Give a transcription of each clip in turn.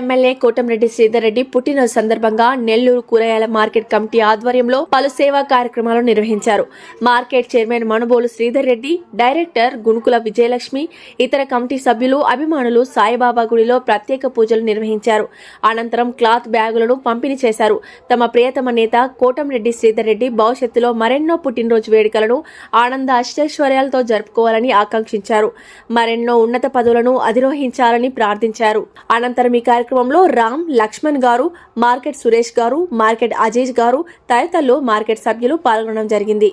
le MLA Kotamreddy Sridhar Reddy పుట్టినరోజు సందర్భంగా నెల్లూరు కూరగాయల మార్కెట్ కమిటీ ఆధ్వర్యంలో పలు సేవా కార్యక్రమాలు నిర్వహించారు. Market chairman Manubolu Sridhar Reddy director Gunukula Vijayalakshmi ఇతర కమిటీ సభ్యులు అభిమానులు సాయిబాబా గుడిలో ప్రత్యేక పూజలు నిర్వహించారు. అనంతరం క్లాత్ బ్యాగులను పంపిణీ చేశారు. తమ ప్రియతమ నేత కోటంరెడ్డి శ్రీధర్రెడ్డి భవిష్యత్తులో మరెన్నో పుట్టినరోజు వేడుకలను ఆనంద అష్టైశ్వర్యాలతో జరుపుకోవాలని ఆకాంక్షించారు. మరెన్నో ఉన్నత పదవులను అధిరోహించాలని ప్రార్థించారు. అనంతరం ఈ కార్యక్రమంలో రామ్ లక్ష్మణ్ గారు మార్కెట్ సురేష్ గారు మార్కెట్ అజేష్ గారు తదితరులు మార్కెట్ సభ్యులు పాల్గొనడం జరిగింది.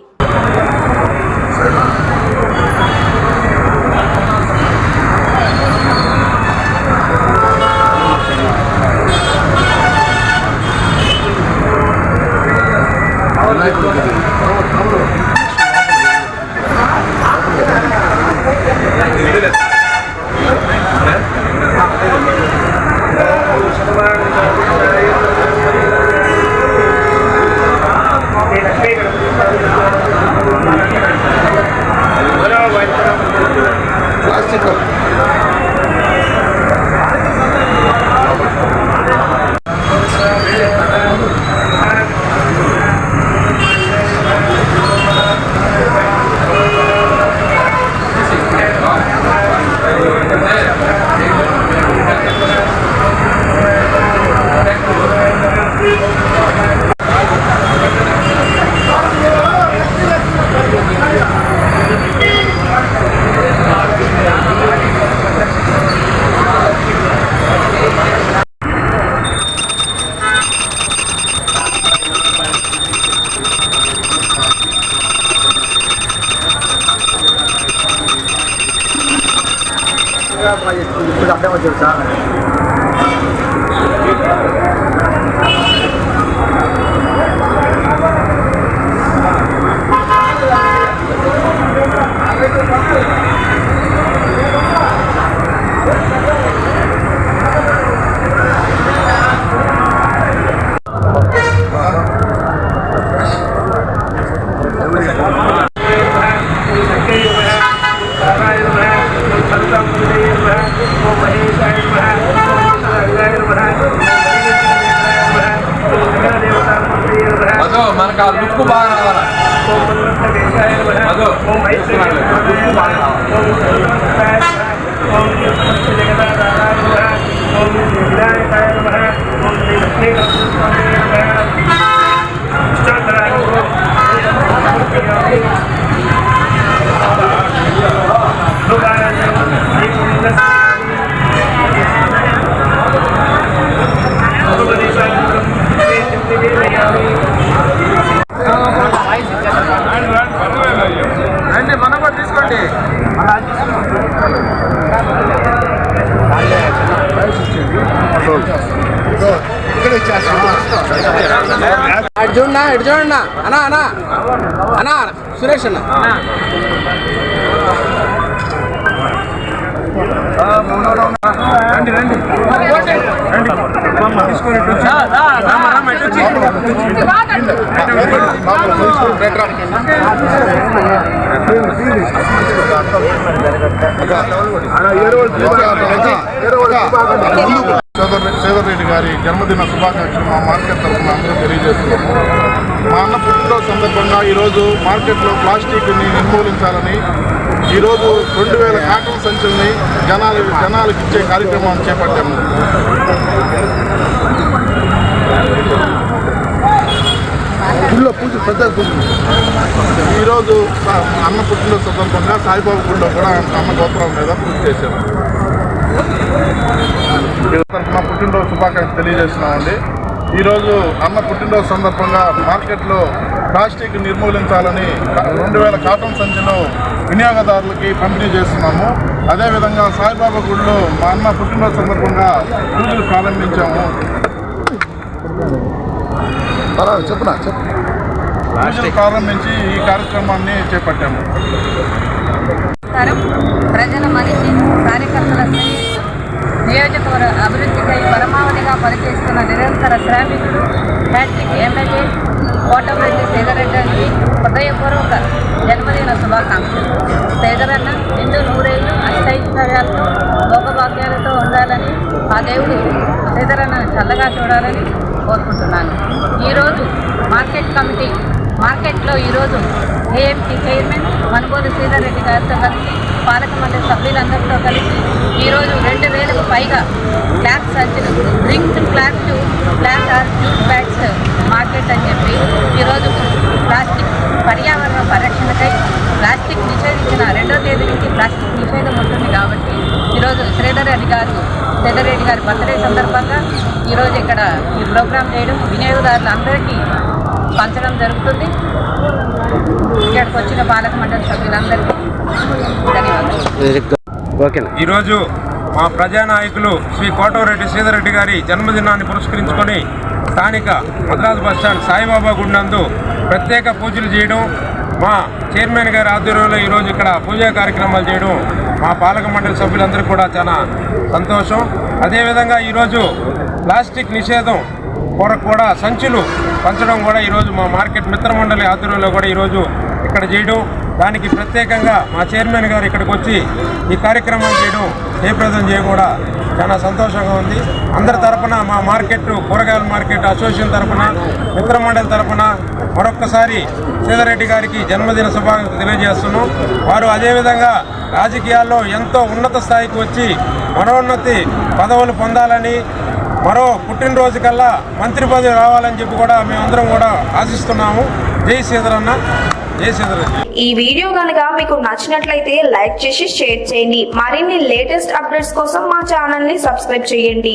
chapéu de usar. ఆ లుక్ బాగా రావాలా మధు లుక్ బాగా రావాలి అటు చూడన్నా ఇటు చూడన్నా అన్నా అన్నా అన్నా సురేష్ అన్న రండి రండి రండి తీసుకొని గారి జన్మదిన శుభాకాంక్షలు మా మార్కెట్ తరఫున అందరూ తెలియజేస్తున్నాము మా అన్న పుట్టినరోజు సందర్భంగా ఈరోజు మార్కెట్లో ప్లాస్టిక్ని నిర్మూలించాలని ఈరోజు రెండు వేల కాటన్ సంచుల్ని జనాలు జనాలకు ఇచ్చే కార్యక్రమాన్ని చేపట్టాము పూజ పెద్ద పూజ. ఈరోజు అమ్మ అన్న పుట్టినరోజు సందర్భంగా సాయిబాబు గుడిలో కూడా అన్న గోపురం మీద పూజ చేశాము తరఫున పుట్టినరోజు శుభాకాంక్షలు తెలియజేస్తున్నామండి. ఈరోజు అన్న పుట్టినరోజు సందర్భంగా మార్కెట్లో ప్లాస్టిక్ నిర్మూలించాలని రెండు వేల కాటన్ సంచులు వినియోగదారులకి పంపిణీ చేస్తున్నాము. అదేవిధంగా సాయిబాబా గుడిలో మా అన్న పుట్టినరోజు సందర్భంగా పూజలు ప్రారంభించాము. చెప్పునా చెప్పు పూజలు ప్రారంభించి ఈ కార్యక్రమాన్ని చేపట్టాము. ప్రజల మనిషి కార్యకర్తల నియోజకవర్గ అభివృద్ధికై పరమావధిగా పనిచేస్తున్న నిరంతర శ్రామికుడు హ్యాట్రిక్ ఎమ్మెల్యే కోటమిరెడ్డి అని హృదయపూర్వక జన్మదిన శుభాకాంక్షలు. సేదరన్న నిండు నూరేళ్ళు అష్టైశ్వర్యాలతో భోగభాగ్యాలతో ఉండాలని ఆ దేవుడు శ్రీధరన్నను చల్లగా చూడాలని కోరుకుంటున్నాను. ఈరోజు మార్కెట్ కమిటీ మార్కెట్లో ఈరోజు ఏఎంసీ చైర్మన్ మనుగోలు శ్రీధర్ రెడ్డి గారితో కలిసి పాలక మండలి సభ్యులందరితో కలిసి ఈరోజు రెండు వేలకు పైగా గ్లాస్ సంచులు drinks to glass or juice bags market అని చెప్పి ఈరోజు ప్లాస్టిక్ పర్యావరణ పరిరక్షణకై ప్లాస్టిక్ నిషేధించిన రెండో తేదీ నుంచి ప్లాస్టిక్ నిషేధం ఉంటుంది కాబట్టి ఈరోజు శ్రీధర్ రెడ్డి గారు శ్రీధర్ రెడ్డి గారి బర్త్డే సందర్భంగా ఈరోజు ఇక్కడ ఈ ప్రోగ్రాం చేయడం వినియోగదారులందరికీ పంచడం జరుగుతుంది. ఇక్కడికి వచ్చిన పాలక మండలి సభ్యులందరికీ ధన్యవాదాలు. ఓకేనా? ఈరోజు మా ప్రజానాయకులు శ్రీ కోటవరెడ్డి శ్రీధర్రెడ్డి గారి జన్మదినాన్ని పురస్కరించుకొని స్థానిక మద్రాసు బస్టాండ్ సాయిబాబా గుడి నందు ప్రత్యేక పూజలు చేయడం మా చైర్మన్ గారి ఆధ్వర్యంలో ఈరోజు ఇక్కడ పూజా కార్యక్రమాలు చేయడం మా పాలక మండలి సభ్యులందరికీ కూడా చాలా సంతోషం. అదేవిధంగా ఈరోజు ప్లాస్టిక్ నిషేధం కొరకు కూడా సంచులు పంచడం కూడా ఈరోజు మా మార్కెట్ మిత్రమండలి ఆధ్వర్యంలో కూడా ఈరోజు ఇక్కడ చేయడం. దానికి ప్రత్యేకంగా మా చైర్మన్ గారు ఇక్కడికి వచ్చి ఈ కార్యక్రమం చేయడం జయప్రదం చేయ కూడా చాలా సంతోషంగా ఉంది. అందరి తరపున మా మార్కెట్ కూరగాయల మార్కెట్ అసోసియేషన్ తరపున మిత్ర మండలి తరపున మరొక్కసారి సీతారెడ్డి గారికి జన్మదిన శుభాకాంక్షలు తెలియజేస్తున్నాం. వారు అదేవిధంగా రాజకీయాల్లో ఎంతో ఉన్నత స్థాయికి వచ్చి మరోన్నతి పదవులు పొందాలని మరో పుట్టినరోజు కల్లా మంత్రి పదవి రావాలని చెప్పి కూడా మేమందరం కూడా ఆశిస్తున్నాము. జై సీతరన్న జై సీతరన్న ఈ వీడియో కనుక మీకు నచ్చినట్లయితే లైక్ చేసి షేర్ చేయండి. మరిన్ని లేటెస్ట్ అప్డేట్స్ కోసం మా ఛానల్ని సబ్స్క్రైబ్ చేయండి.